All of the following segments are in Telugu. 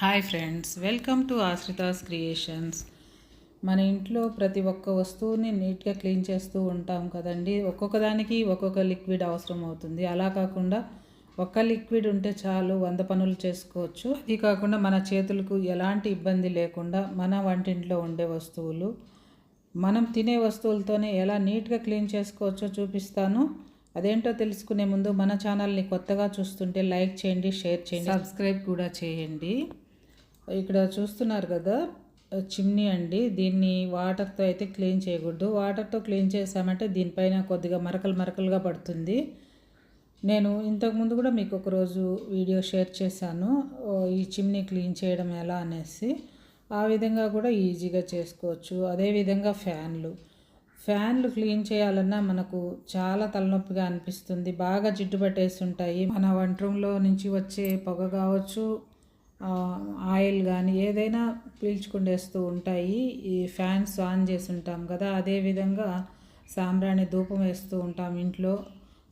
Hi friends welcome to Ashrita's creations మన ఇంట్లో ప్రతి ఒక్క వస్తువుని నీట్గా క్లీన్ చేస్తూ ఉంటాం కదండి. ఒక్కొక్క దానికి ఒక్కొక్క లిక్విడ్ అవసరం అవుతుంది. అలా కాకుండా ఒక్క లిక్విడ్ ఉంటే చాలు వంద పనులు చేసుకోవచ్చు. అది కాకుండా మన చేతులకు ఎలాంటి ఇబ్బంది లేకుండా మన వంటింట్లో ఉండే వస్తువులు మనం తినే వస్తువులతోనే ఎలా నీట్గా క్లీన్ చేసుకోవచ్చో చూపిస్తాను. అదేంటో తెలుసుకునే ముందు మన ఛానల్ని కొత్తగా చూస్తుంటే లైక్ చేయండి షేర్ చేయండి. సబ్స్క్రైబ్ కూడా చేయండి. ఇక్కడ చూస్తున్నారు కదా చిమ్నీ అండి. దీన్ని వాటర్తో అయితే క్లీన్ చేయకూడదు. వాటర్తో క్లీన్ చేసామంటే దీనిపైన కొద్దిగా మరకలు మరకలుగా పడుతుంది. నేను ఇంతకుముందు కూడా మీకు ఒకరోజు వీడియో షేర్ చేశాను. ఈ చిమ్నీ క్లీన్ చేయడం ఎలా అనేసి. ఆ విధంగా కూడా ఈజీగా చేసుకోవచ్చు. అదేవిధంగా ఫ్యాన్లు. ఫ్యాన్లు క్లీన్ చేయాలన్నా మనకు చాలా తలనొప్పిగా అనిపిస్తుంది. బాగా జిడ్డు పట్టేసి ఉంటాయి. మన వంట రూమ్లో నుంచి వచ్చే పొగ కావచ్చు ఆయిల్ కానీ ఏదైనా పీల్చుకుండేస్తూ ఉంటాయి. ఈ ఫ్యాన్స్ ఆన్ చేసి ఉంటాం కదా. అదేవిధంగా సాంబ్రాణి ధూపం వేస్తూ ఉంటాం ఇంట్లో.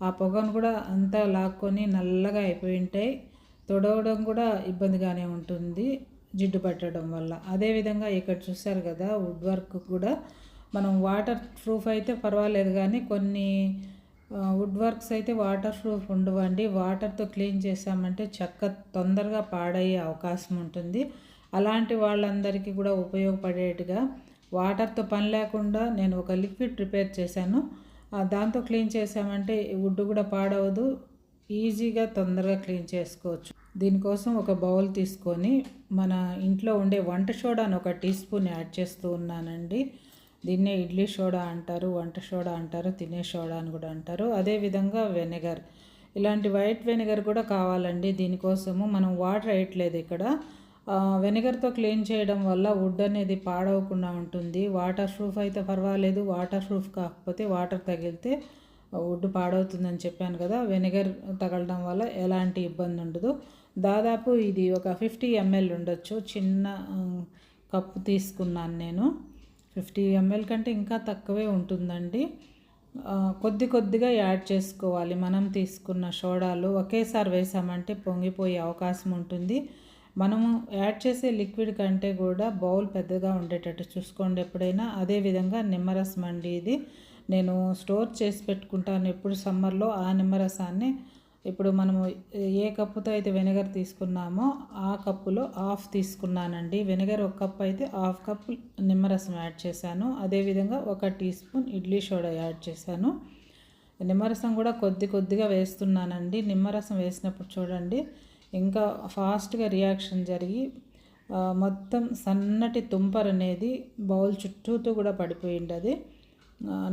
ఆ పొగను కూడా అంతా లాక్కొని నల్లగా అయిపోయి ఉంటాయి. తొడవడం కూడా ఇబ్బందిగానే ఉంటుంది. జిడ్డు పట్టడం వల్ల. అదేవిధంగా ఇక్కడ చూశారు కదా వుడ్ వర్క్ కూడా. మనం వాటర్ ప్రూఫ్ అయితే పర్వాలేదు కానీ కొన్ని వుడ్ వర్క్స్ అయితే వాటర్ ప్రూఫ్ ఉండవండి. వాటర్తో క్లీన్ చేసామంటే చెక్క తొందరగా పాడయ్యే అవకాశం ఉంటుంది. అలాంటి వాళ్ళందరికీ కూడా ఉపయోగపడేట్టుగా వాటర్తో పని లేకుండా నేను ఒక లిక్విడ్ ప్రిపేర్ చేశాను. దాంతో క్లీన్ చేసామంటే వుడ్ కూడా పాడవదు. ఈజీగా తొందరగా క్లీన్ చేసుకోవచ్చు. దీనికోసం ఒక బౌల్ తీసుకొని మన ఇంట్లో ఉండే వంట సోడాను ఒక టీ స్పూన్ యాడ్ చేస్తూ ఉన్నానండి. దీన్నే ఇడ్లీ సోడా అంటారు వంట సోడా అంటారు తినే సోడా అని కూడా అంటారు. అదేవిధంగా వెనిగర్. ఇలాంటి వైట్ వెనిగర్ కూడా కావాలండి. దీనికోసము మనం వాటర్ వేయట్లేదు ఇక్కడ. వెనిగర్తో క్లీన్ చేయడం వల్ల వుడ్ అనేది పాడవకుండా ఉంటుంది. వాటర్ ప్రూఫ్ అయితే పర్వాలేదు. వాటర్ ప్రూఫ్ కాకపోతే వాటర్ తగిలితే వుడ్ పాడవుతుందని చెప్పాను కదా. వెనిగర్ తగలడం వల్ల ఎలాంటి ఇబ్బంది ఉండదు. దాదాపు ఇది ఒక ఫిఫ్టీ ఎంఎల్ ఉండొచ్చు. చిన్న కప్పు తీసుకున్నాను నేను. ఫిఫ్టీ ఎంఎల్ కంటే ఇంకా తక్కువే ఉంటుందండి. కొద్ది కొద్దిగా యాడ్ చేసుకోవాలి. మనం తీసుకున్న సోడాలు ఒకేసారి వేసామంటే పొంగిపోయే అవకాశం ఉంటుంది. మనము యాడ్ చేసే లిక్విడ్ కంటే కూడా బౌల్ పెద్దగా ఉండేటట్టు చూసుకోండి ఎప్పుడైనా. అదేవిధంగా నిమ్మరసం అండి ఇది. నేను స్టోర్ చేసి పెట్టుకుంటాను ఎప్పుడు సమ్మర్లో ఆ నిమ్మరసాన్ని. ఇప్పుడు మనము ఏ కప్పుతో అయితే వెనిగర్ తీసుకున్నామో ఆ కప్పులో హాఫ్ తీసుకున్నానండి. వెనిగర్ ఒక కప్ అయితే హాఫ్ కప్ నిమ్మరసం యాడ్ చేశాను. అదేవిధంగా ఒక teaspoon idli soda add చేశాను. నిమ్మరసం కూడా కొద్ది కొద్దిగా వేస్తున్నానండి. నిమ్మరసం వేసినప్పుడు చూడండి ఇంకా ఫాస్ట్గా రియాక్షన్ జరిగి మొత్తం సన్నటి తుంపర్ అనేది బౌల్ చుట్టూతో కూడా పడిపోయింది అది.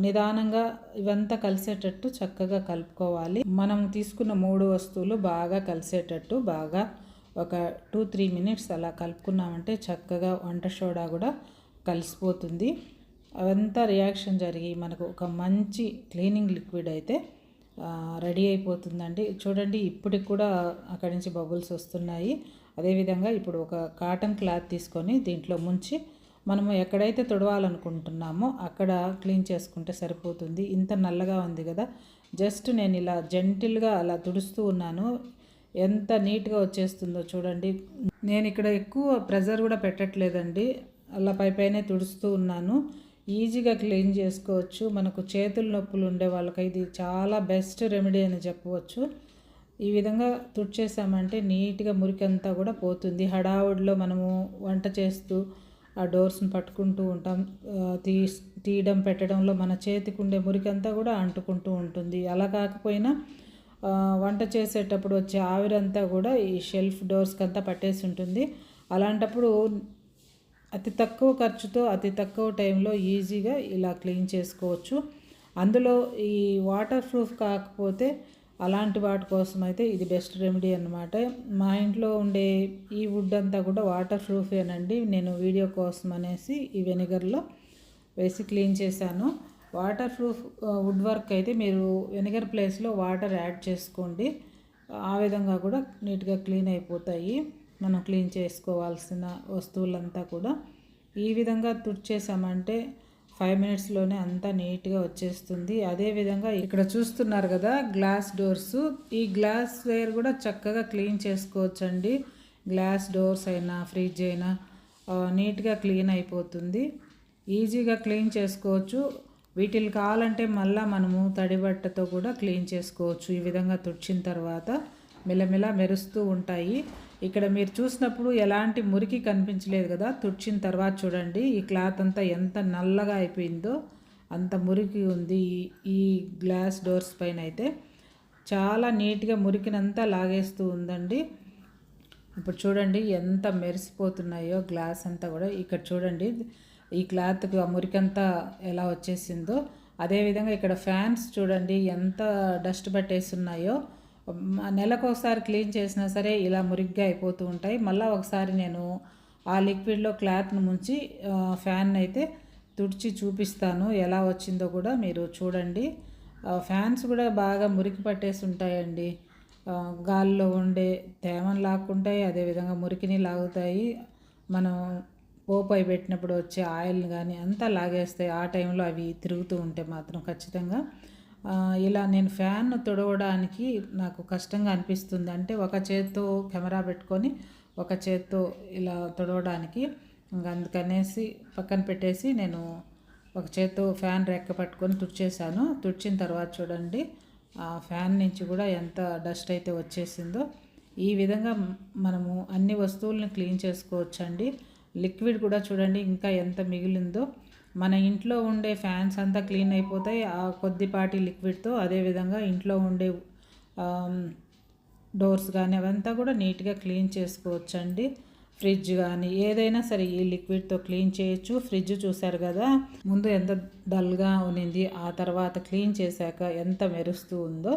నిదానంగా ఇవంతా కలిసేటట్టు చక్కగా కలుపుకోవాలి. మనం తీసుకున్న మూడు వస్తువులు బాగా కలిసేటట్టు బాగా ఒక టూ త్రీ మినిట్స్ అలా కలుపుకున్నామంటే చక్కగా వంట సోడా కూడా కలిసిపోతుంది. అవంతా రియాక్షన్ జరిగి మనకు ఒక మంచి క్లీనింగ్ లిక్విడ్ అయితే రెడీ అయిపోతుందండి. చూడండి ఇప్పటికి కూడా అక్కడి నుంచి బబుల్స్ వస్తున్నాయి. అదేవిధంగా ఇప్పుడు ఒక కాటన్ క్లాత్ తీసుకొని దీంట్లో ముంచి మనము ఎక్కడైతే తుడవాలనుకుంటున్నామో అక్కడ క్లీన్ చేసుకుంటే సరిపోతుంది. ఇంత నల్లగా ఉంది కదా. జస్ట్ నేను ఇలా జెంటిల్గా అలా తుడుస్తూ ఉన్నాను. ఎంత నీట్గా వచ్చేస్తుందో చూడండి. నేను ఇక్కడ ఎక్కువ ప్రెజర్ కూడా పెట్టట్లేదండి. అలా పై పైనే తుడుస్తూ ఉన్నాను. ఈజీగా క్లీన్ చేసుకోవచ్చు. మనకు చేతుల నొప్పులు ఉండే వాళ్ళకి ఇది చాలా బెస్ట్ రెమెడీ అని చెప్పవచ్చు. ఈ విధంగా తుడిచేసామంటే నీట్గా మురికంతా కూడా పోతుంది. హడావుడిలో మనము వంట చేస్తూ ఆ డోర్స్ని పట్టుకుంటూ ఉంటాం. తీ తీయడం పెట్టడంలో మన చేతికి ఉండే మురికంతా కూడా అంటుకుంటూ ఉంటుంది. అలా కాకపోయినా వంట చేసేటప్పుడు వచ్చే ఆవిరంతా కూడా ఈ షెల్ఫ్ డోర్స్కి అంతా పట్టేసి ఉంటుంది. అలాంటప్పుడు అతి తక్కువ ఖర్చుతో అతి తక్కువ టైంలో ఈజీగా ఇలా క్లీన్ చేసుకోవచ్చు. అందులో ఈ వాటర్ ప్రూఫ్ కాకపోతే అలాంటి వాటి కోసం అయితే ఇది బెస్ట్ రెమెడీ అన్నమాట. మా ఇంట్లో ఉండే ఈ వుడ్ అంతా కూడా వాటర్ ప్రూఫేనండి. నేను వీడియో కోసం అనేసి ఈ వెనిగర్లో వేసి క్లీన్ చేశాను. వాటర్ ప్రూఫ్ వుడ్ వర్క్ అయితే మీరు వెనిగర్ ప్లేస్లో వాటర్ యాడ్ చేసుకోండి. ఆ విధంగా కూడా నీట్గా క్లీన్ అయిపోతాయి. మనం క్లీన్ చేసుకోవాల్సిన వస్తువులంతా కూడా. ఈ విధంగా తుడిచేసామంటే ఫైవ్ మినిట్స్లోనే అంతా నీట్గా వచ్చేస్తుంది. అదేవిధంగా ఇక్కడ చూస్తున్నారు కదా గ్లాస్ డోర్స్ ఈ గ్లాస్ వేర్ కూడా చక్కగా క్లీన్ చేసుకోవచ్చండి. గ్లాస్ డోర్స్ అయినా ఫ్రిడ్జ్ అయినా నీట్గా క్లీన్ అయిపోతుంది. ఈజీగా క్లీన్ చేసుకోవచ్చు. వీటిని కావాలంటే మళ్ళీ మనము తడిబట్టతో కూడా క్లీన్ చేసుకోవచ్చు. ఈ విధంగా తుడిచిన తర్వాత మెల్లమెల్ల మెరుస్తూ ఉంటాయి. ఇక్కడ మీరు చూసినప్పుడు ఎలాంటి మురికి కనిపించలేదు కదా తుడిచిన తర్వాత చూడండి ఈ క్లాత్ అంతా ఎంత నల్లగా అయిపోయిందో అంత మురికి ఉంది ఈ- ఈ గ్లాస్ డోర్స్ పైన అయితే. చాలా నీట్గా మురికినంతా లాగేస్తూ ఉందండి. ఇప్పుడు చూడండి ఎంత మెరిసిపోతున్నాయో గ్లాస్ అంతా కూడా. ఇక్కడ చూడండి ఈ క్లాత్కి ఆ మురికంతా ఎలా వచ్చేసిందో. అదేవిధంగా ఇక్కడ ఫ్యాన్స్ చూడండి ఎంత డస్ట్ పట్టేస్తున్నాయో. మ- నెలకు ఒకసారి క్లీన్ చేసినా సరే ఇలా మురిగ్గా అయిపోతూ ఉంటాయి. మళ్ళీ ఒకసారి నేను ఆ లిక్విడ్లో క్లాత్ను ముంచి ఫ్యాన్ అయితే తుడిచి చూపిస్తాను. ఎలా వచ్చిందో కూడా మీరు చూడండి. ఫ్యాన్స్ కూడా బాగా మురికి పట్టేసి ఉంటాయండి. గాల్లో ఉండే తేమను లాక్కుంటాయి అదేవిధంగా మురికిని లాగుతాయి. మనం పోపై పెట్టినప్పుడు వచ్చే ఆయిల్ని కానీ అంతా లాగేస్తాయి ఆ టైంలో అవి తిరుగుతూ ఉంటే మాత్రం ఖచ్చితంగా ఇలా నేను ఫ్యాన్ తుడవడానికి నాకు కష్టంగా అనిపిస్తుంది. అంటే ఒక చేత్తో కెమెరా పెట్టుకొని ఒక చేత్తో ఇలా తుడవడానికి ఇంకా అందుకనేసి పక్కన పెట్టేసి నేను ఒక చేత్తో ఫ్యాన్ రెక్క పట్టుకొని తుడిచేసాను తుడిచిన తర్వాత చూడండి ఆ ఫ్యాన్ నుంచి కూడా ఎంత డస్ట్ అయితే వచ్చేసిందో. ఈ విధంగా మనము అన్ని వస్తువులను క్లీన్ చేసుకోవచ్చండి. లిక్విడ్ కూడా చూడండి ఇంకా ఎంత మిగిలిందో. మన ఇంట్లో ఉండే ఫ్యాన్స్ అంతా క్లీన్ అయిపోతాయి. ఆ కొద్దిపాటి లిక్విడ్తో అదేవిధంగా ఇంట్లో ఉండే డోర్స్ కానీ అవంతా కూడా నీట్గా క్లీన్ చేసుకోవచ్చండి. ఫ్రిడ్జ్ కానీ ఏదైనా సరే ఈ లిక్విడ్తో క్లీన్ చేయొచ్చు. ఫ్రిడ్జ్ చూశారు కదా ముందు ఎంత డల్గా ఉన్నింది ఆ తర్వాత క్లీన్ చేశాక ఎంత మెరుస్తూ ఉందో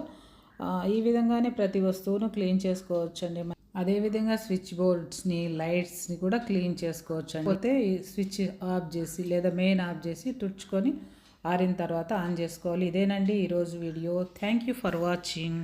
ఈ విధంగానే ప్రతి వస్తువును క్లీన్ చేసుకోవచ్చండి. అదేవిధంగా స్విచ్ బోర్డ్స్ని లైట్స్ని కూడా క్లీన్ చేసుకోవచ్చు పోతే ఈ స్విచ్ ఆఫ్ చేసి లేదా మెయిన్ ఆఫ్ చేసి తుడుచుకొని ఆరిన తర్వాత ఆన్ చేసుకోవాలి. ఇదేనండి ఈరోజు video. Thank you for watching.